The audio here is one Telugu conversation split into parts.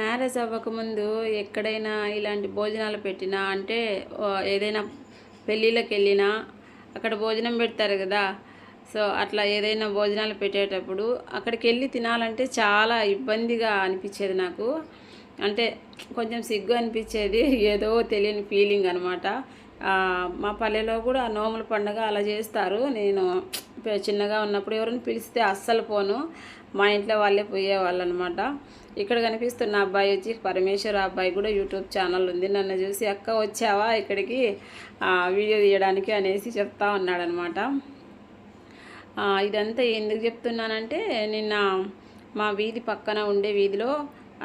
మ్యారేజ్ అవ్వకముందు ఎక్కడైనా ఇలాంటి భోజనాలు పెట్టినా అంటే ఏదైనా పెళ్ళిళ్ళకి వెళ్ళినా అక్కడ భోజనం పెడతారు కదా. సో అట్లా ఏదైనా భోజనాలు పెట్టేటప్పుడు అక్కడికి వెళ్ళి తినాలంటే చాలా ఇబ్బందిగా అనిపించేది నాకు. అంటే కొంచెం సిగ్గు అనిపించేది ఏదో తెలియని ఫీలింగ్ అనమాట మా పల్లెలో కూడా నోముల పండుగ అలా చేస్తారు. నేను చిన్నగా ఉన్నప్పుడు ఎవరిని పిలిస్తే అస్సలు పోను. మా ఇంట్లో వాళ్ళే పోయేవాళ్ళు అనమాట ఇక్కడ కనిపిస్తున్న అబ్బాయి వచ్చి పరమేశ్వర్ అబ్బాయి కూడా యూట్యూబ్ ఛానల్ ఉంది. నన్ను చూసి అక్క వచ్చావా ఇక్కడికి? వీడియో తీయడానికి అనేసి చెప్తా ఉన్నాడనమాట ఇదంతా ఎందుకు చెప్తున్నానంటే నిన్న మా వీధి పక్కన ఉండే వీధిలో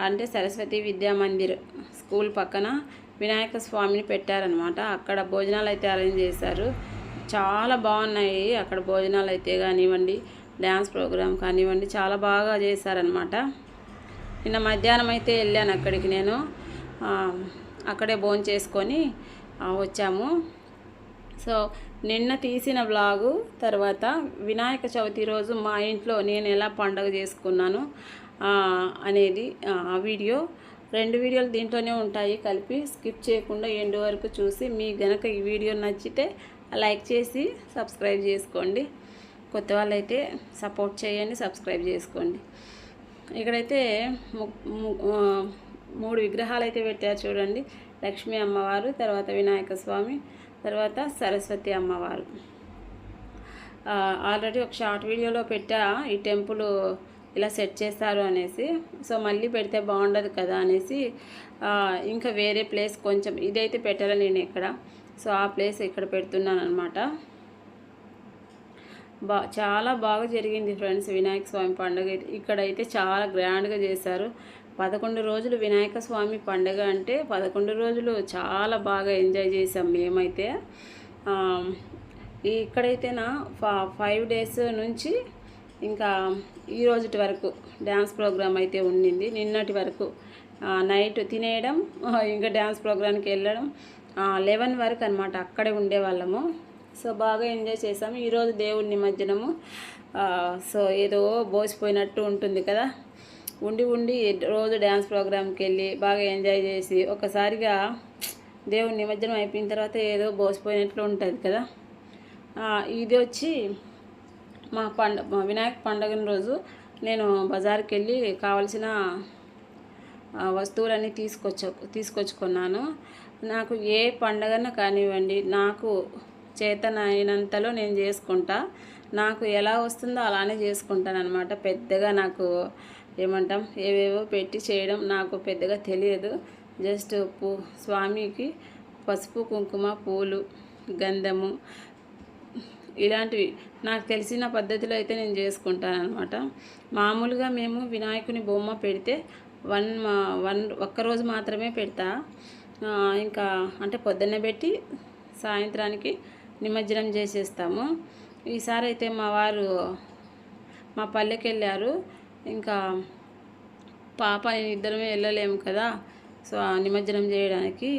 అంటే సరస్వతి విద్యా మందిర్ స్కూల్ పక్కన వినాయక స్వామిని పెట్టారనమాట అక్కడ భోజనాలు అయితే అరేంజ్ చేశారు. చాలా బాగున్నాయి అక్కడ భోజనాలు అయితే కానివ్వండి డ్యాన్స్ ప్రోగ్రామ్ కానివ్వండి చాలా బాగా చేశారనమాట నిన్న మధ్యాహ్నం అయితే వెళ్ళాను అక్కడికి నేను. అక్కడే భోజనం చేసుకొని వచ్చాము. సో నిన్న తీసిన వ్లాగు తర్వాత వినాయక చవితి రోజు మా ఇంట్లో నేను ఎలా పండగ చేసుకున్నాను అనేది ఆ వీడియో రెండు వీడియోలు దీంట్లోనే ఉంటాయి. కలిపి స్కిప్ చేయకుండా ఎండు వరకు చూసి మీ గనక ఈ వీడియో నచ్చితే లైక్ చేసి సబ్స్క్రైబ్ చేసుకోండి. కొత్త వాళ్ళైతే సపోర్ట్ చేయండి సబ్స్క్రైబ్ చేసుకోండి. ఇక్కడైతే ము- మూడు విగ్రహాలు అయితే పెట్టారు చూడండి. లక్ష్మీ అమ్మవారు తర్వాత వినాయక స్వామి తర్వాత సరస్వతి అమ్మవారు. ఆల్రెడీ ఒక షార్ట్ వీడియోలో పెట్టా ఈ టెంపుల్ ఇలా సెట్ చేస్తారు అనేసి. సో మళ్ళీ పెడితే బాగుండదు కదా అనేసి. ఇంకా వేరే ప్లేస్ కొంచెం ఇదైతే పెట్టాలి నేను ఇక్కడ. సో ఆ ప్లేస్ ఇక్కడ పెడుతున్నాను అనమాట బా చాలా బాగా జరిగింది ఫ్రెండ్స్ వినాయక స్వామి పండుగ. అయితే ఇక్కడైతే చాలా గ్రాండ్గా చేశారు. పదకొండు రోజులు వినాయక స్వామి పండుగ అంటే పదకొండు రోజులు చాలా బాగా ఎంజాయ్ చేసాం మేమైతే. ఇక్కడైతేనా ఫా ఫైవ్ డేస్ నుంచి ఇంకా ఈ రోజుటి వరకు డ్యాన్స్ ప్రోగ్రామ్ అయితే ఉండింది. నిన్నటి వరకు నైట్ తినేయడం ఇంకా డ్యాన్స్ ప్రోగ్రామ్కి వెళ్ళడం లెవెన్ వరకు అనమాట అక్కడే ఉండేవాళ్ళము. సో బాగా ఎంజాయ్ చేసాము ఈరోజు దేవుడి నిమజ్జనము సో ఏదో బోసిపోయినట్టు ఉంటుంది కదా. ఉండి ఉండి రోజు డ్యాన్స్ ప్రోగ్రామ్కి వెళ్ళి బాగా ఎంజాయ్ చేసి ఒకసారిగా దేవుడి నిమజ్జనం అయిపోయిన తర్వాత ఏదో బోసిపోయినట్లు ఉంటుంది కదా. ఇది వచ్చి మా పండ మా వినాయక పండుగ రోజు నేను బజార్కి వెళ్ళి కావలసిన వస్తువులన్నీ తీసుకొచ్చ తీసుకొచ్చుకున్నాను. నాకు ఏ పండగన కానివ్వండి నాకు చేతనైనంతలో నేను చేసుకుంటా. నాకు ఎలా వస్తుందో అలానే చేసుకుంటాను అనమాట పెద్దగా నాకు ఏమంటాం? ఏవేవో పెట్టి చేయడం నాకు పెద్దగా తెలియదు. జస్ట్ పూ స్వామికి పసుపు కుంకుమ పూలు గంధము ఇలాంటివి. నాకు తెలిసిన పద్ధతిలో అయితే నేను చేసుకుంటాను అనమాట మామూలుగా మేము వినాయకుని బొమ్మ పెడితే వన్ మా- వన్ ఒక్కరోజు మాత్రమే పెడతా. ఇంకా అంటే పొద్దున్నే పెట్టి సాయంత్రానికి నిమజ్జనం చేసేస్తాము. ఈసారి అయితే మా వారు మా పల్లెకి వెళ్ళారు ఇంకా పాప నేను ఇద్దరమే వెళ్ళలేము కదా సో నిమజ్జనం చేయడానికి.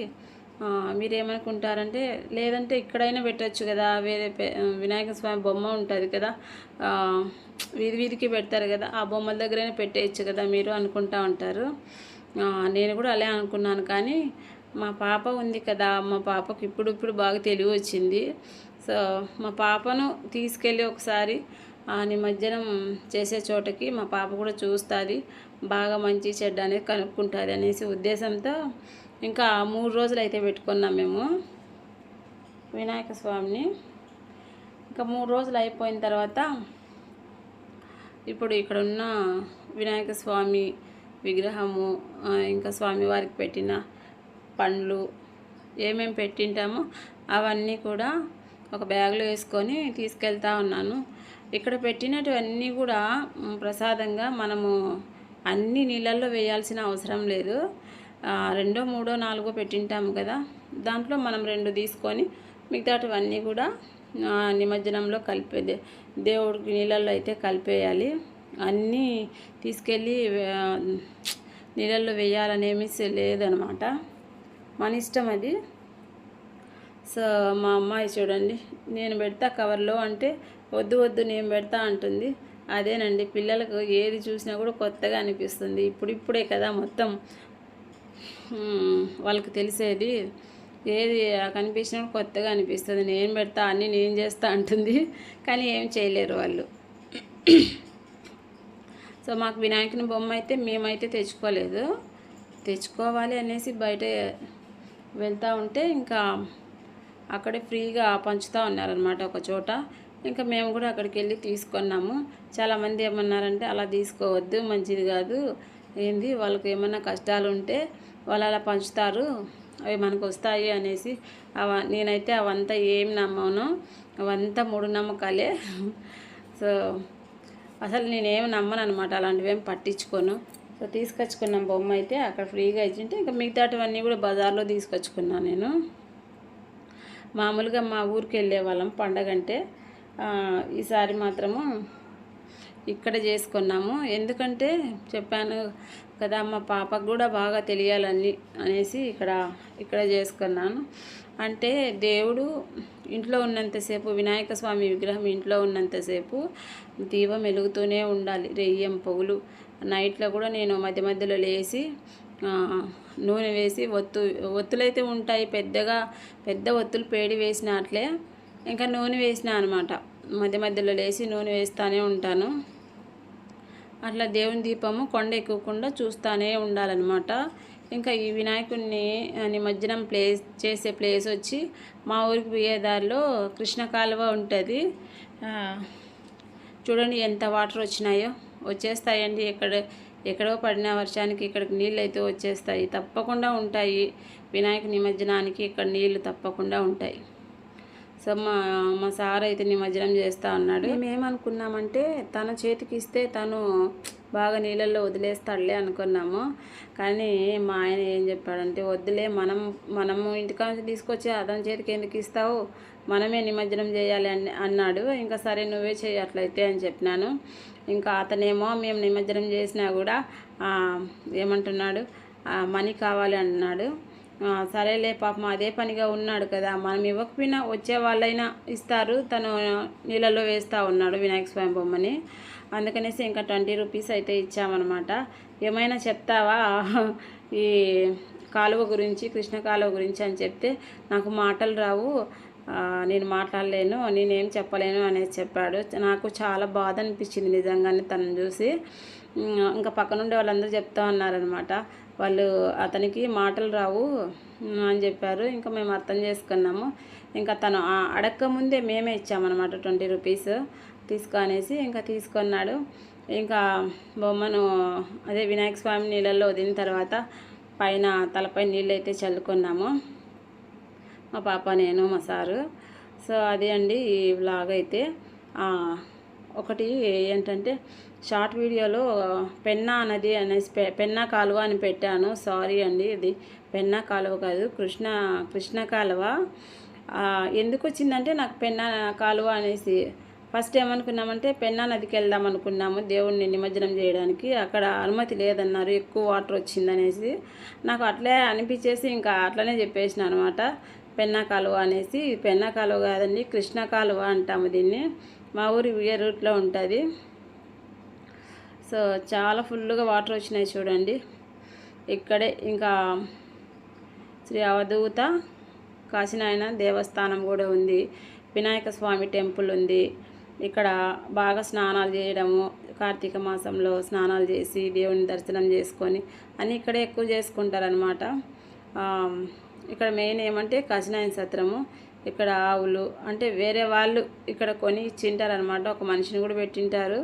మీరేమనుకుంటారంటే లేదంటే ఇక్కడైనా పెట్టచ్చు కదా వేరే వినాయక స్వామి బొమ్మ ఉంటుంది కదా వీధి వీధికి పెడతారు కదా ఆ బొమ్మల దగ్గరైనా పెట్టేయచ్చు కదా మీరు అనుకుంటా ఉంటారు. నేను కూడా అలా అనుకున్నాను కానీ మా పాప ఉంది కదా మా పాపకు ఇప్పుడు ఇప్పుడు బాగా తెలివి వచ్చింది సో మా పాపను తీసుకెళ్ళి ఒకసారి ఆ నిమజ్జనం చేసే చోటకి మా పాప కూడా చూస్తుంది. బాగా మంచి చెడ్డ అనేది కనుక్కుంటుంది అనేసి ఉద్దేశంతో ఇంకా మూడు రోజులు అయితే పెట్టుకున్నాం మేము. వినాయక స్వామిని. ఇంకా మూడు రోజులు అయిపోయిన తర్వాత ఇప్పుడు ఇక్కడ ఉన్న వినాయక స్వామి విగ్రహము ఇంకా స్వామివారికి పెట్టిన పండ్లు ఏమేమి పెట్టింటామో అవన్నీ కూడా ఒక బ్యాగ్లో వేసుకొని తీసుకెళ్తా ఉన్నాను. ఇక్కడ పెట్టినటువన్నీ కూడా ప్రసాదంగా మనము అన్ని నీళ్ళల్లో వేయాల్సిన అవసరం లేదు. రెండో మూడో నాలుగో పెట్టింటాము కదా. దాంట్లో మనం రెండు తీసుకొని మిగతాటివన్నీ కూడా నిమజ్జనంలో కలిపే దేవుడికి నీళ్ళల్లో అయితే కలిపేయాలి. అన్నీ తీసుకెళ్ళి నీళ్ళల్లో వేయాలనేమి లేదనమాట. మన ఇష్టం అది. సో మా అమ్మాయి చూడండి నేను పెడతా కవర్లో అంటే వద్దు వద్దు నేను పెడతా అంటుంది. అదేనండి పిల్లలకు ఏది చూసినా కూడా కొత్తగా అనిపిస్తుంది. ఇప్పుడిప్పుడే కదా మొత్తం వాళ్ళకి తెలిసేది. ఏది కనిపించినా కూడా కొత్తగా అనిపిస్తుంది. నేను పెడతా అన్నీ నేను చేస్తా అంటుంది. కానీ ఏం చేయలేరు వాళ్ళు. సో మాకు వినాయకుని బొమ్మ అయితే మేమైతే తెచ్చుకోలేదు. తెచ్చుకోవాలి అనేసి బయట వెళ్తూ ఉంటే ఇంకా అక్కడే ఫ్రీగా పంచుతూ ఉన్నారనమాట ఒక చోట. ఇంకా మేము కూడా అక్కడికి వెళ్ళి తీసుకున్నాము. చాలామంది ఏమన్నారంటే అలా తీసుకోవద్దు మంచిది కాదు. ఏంది? వాళ్ళకి ఏమన్నా కష్టాలు ఉంటే వాళ్ళు అలా పంచుతారు. అవి మనకు వస్తాయి అనేసి. అవ నేనైతే అవంతా ఏం నమ్మను. అవంతా మూడు నమ్మకాలే. సో అసలు నేనేం నమ్మను అనమాట అలాంటివి ఏం పట్టించుకోను. సో తీసుకొచ్చుకున్నాం బొమ్మ అయితే అక్కడ ఫ్రీగా ఇచ్చింటే ఇంకా మిగతాటివన్నీ కూడా బజార్లో తీసుకొచ్చుకున్నాను నేను. మామూలుగా మా ఊరికి వెళ్ళే వాళ్ళం పండగ అంటే ఈసారి మాత్రము ఇక్కడ చేసుకున్నాము. ఎందుకంటే చెప్పాను కదా మా పాపకు కూడా బాగా తెలియాలని అనేసి ఇక్కడ ఇక్కడ చేసుకున్నాను. అంటే దేవుడు ఇంట్లో ఉన్నంతసేపు వినాయక స్వామి విగ్రహం ఇంట్లో ఉన్నంతసేపు దీపం వెలుగుతూనే ఉండాలి. రెయ్యం పొగులు నైట్లో కూడా నేను మధ్య మధ్యలో లేచి నూనె వేసి ఒత్తు ఒత్తులైతే ఉంటాయి పెద్దగా పెద్ద ఒత్తులు పేడి వేసిన అట్లే ఇంకా నూనె వేసిన అనమాట మధ్య మధ్యలో లేచి నూనె వేస్తూనే ఉంటాను. అట్లా దేవుని దీపము కొండ ఎక్కువకుండా చూస్తూనే ఉండాలన్నమాట. ఇంకా ఈ వినాయకుడిని నిమజ్జనం ప్లేస్ చేసే ప్లేస్ వచ్చి మా ఊరికి పోయే దారిలో కృష్ణ కాలువ ఉంటుంది. చూడండి ఎంత వాటర్ వచ్చినాయో. వచ్చేస్తాయండి. ఎక్కడ ఎక్కడో పడిన వర్షానికి ఇక్కడికి నీళ్ళు అయితే వచ్చేస్తాయి. తప్పకుండా ఉంటాయి. వినాయక నిమజ్జనానికి ఇక్కడ నీళ్ళు తప్పకుండా ఉంటాయి. సో మా మా సార్ అయితే నిమజ్జనం చేస్తా ఉన్నాడు మేము ఏమనుకున్నామంటే తన చేతికి ఇస్తే తను బాగా నీళ్ళల్లో వదిలేస్తాడులే అనుకున్నాము. కానీ మా ఆయన ఏం చెప్పాడంటే వద్దులే మనం మనము ఇంటికా తీసుకొచ్చి అతని చేతికి ఎందుకు ఇస్తావు? మనమే నిమజ్జనం చేయాలి అని అన్నాడు. ఇంకా సరే నువ్వే చేయట్లయితే అని చెప్పినాను. ఇంకా అతనేమో మేము నిమజ్జనం చేసినా కూడా ఏమంటున్నాడు మనీ కావాలి అన్నాడు. సరేలే పాపం అదే పనిగా ఉన్నాడు కదా. మనం ఇవ్వకపోయినా వచ్చే వాళ్ళైనా ఇస్తారు. తను నీళ్ళలో వేస్తూ ఉన్నాడు వినాయక స్వామి బొమ్మని. అందుకనేసి ఇంకా ట్వంటీ రూపీస్ అయితే ఇచ్చామన్నమాట. ఏమైనా చెప్తావా? ఈ కాలువ గురించి కృష్ణ కాలువ గురించి అని చెప్తే నాకు మాటలు రావు. నేను మాట్లాడలేను నేనేం చెప్పలేను అనేసి చెప్పాడు. నాకు చాలా బాధ అనిపించింది నిజంగానే తనను చూసి. ఇంకా పక్కనుండే వాళ్ళందరూ చెప్తా ఉన్నారనమాట వాళ్ళు అతనికి మాటలు రావు అని చెప్పారు. ఇంకా మేము అర్థం చేసుకున్నాము. ఇంకా తను ఆ అడక్క ముందే మేమే ఇచ్చామన్నమాట ట్వంటీ రూపీస్ తీసుకోనేసి ఇంకా తీసుకున్నాడు. ఇంకా బొమ్మను అదే వినాయక స్వామి నీళ్ళల్లో వదిలిన తర్వాత పైన తలపై నీళ్ళు అయితే చల్లుకున్నాము. మా పాప నేను మా సారు. సో అదే అండి ఈ వ్లాగ్ అయితే ఒకటి ఏంటంటే షార్ట్ వీడియోలో పెన్నా నది అనేసి పె- పెన్నా కాలువ అని పెట్టాను. సారీ అండి ఇది. పెన్నా కాలువ కాదు కృష్ణ కృష్ణ కాలువ. ఎందుకు వచ్చిందంటే నాకు పెన్నా కాలువ అనేసి. ఫస్ట్ ఏమనుకున్నామంటే పెన్నా నదికి వెళ్దాం అనుకున్నాము దేవుణ్ణి నిమజ్జనం చేయడానికి. అక్కడ అనుమతి లేదన్నారు ఎక్కువ వాటర్ వచ్చిందనేసి నాకు అట్లే అనిపించేసి ఇంకా అట్లనే చెప్పేసిన అనమాట పెన్నా కాలువ అనేసి. పెన్నా కాలువ కాదండి కృష్ణ కాలువ అంటాము దీన్ని. మా ఊరి వియ రూట్లో ఉంటుంది. సో చాలా ఫుల్గా వాటర్ వచ్చినాయి చూడండి. ఇక్కడే ఇంకా శ్రీ అవధూత కాశీనాయన దేవస్థానం కూడా ఉంది. వినాయక స్వామి టెంపుల్ ఉంది. ఇక్కడ బాగా స్నానాలు చేయడము కార్తీక మాసంలో స్నానాలు చేసి దేవుని దర్శనం చేసుకొని అని ఇక్కడే ఎక్కువ చేసుకుంటారనమాట ఇక్కడ మెయిన్ ఏమంటే కాశీనాయన సత్రము. ఇక్కడ ఆవులు అంటే వేరే వాళ్ళు ఇక్కడ కొని ఇచ్చింటారనమాట ఒక మనిషిని కూడా పెట్టింటారు.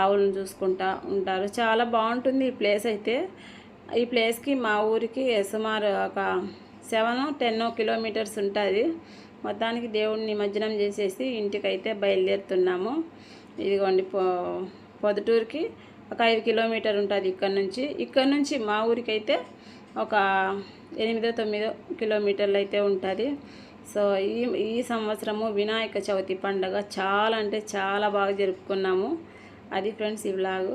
ఆవులను చూసుకుంటా ఉంటారు. చాలా బాగుంటుంది ఈ ప్లేస్ అయితే. ఈ ప్లేస్కి మా ఊరికి సుమారు ఒక సెవెన్ టెన్ కిలోమీటర్స్ ఉంటుంది. మొత్తానికి దేవుడిని నిమజ్జనం చేసేసి ఇంటికైతే బయలుదేరుతున్నాము. ఇదిగోండి పొ పొద్దుటూరుకి ఒక ఐదు కిలోమీటర్ ఉంటుంది ఇక్కడ నుంచి. ఇక్కడ నుంచి మా ఊరికి అయితే ఒక ఎనిమిదో తొమ్మిదో కిలోమీటర్లు అయితే ఉంటుంది. సో ఈ ఈ సంవత్సరము వినాయక చవితి పండగ చాలా అంటే చాలా బాగా జరుపుకున్నాము. అది ఫ్రెండ్స్ ఈ వ్లాగు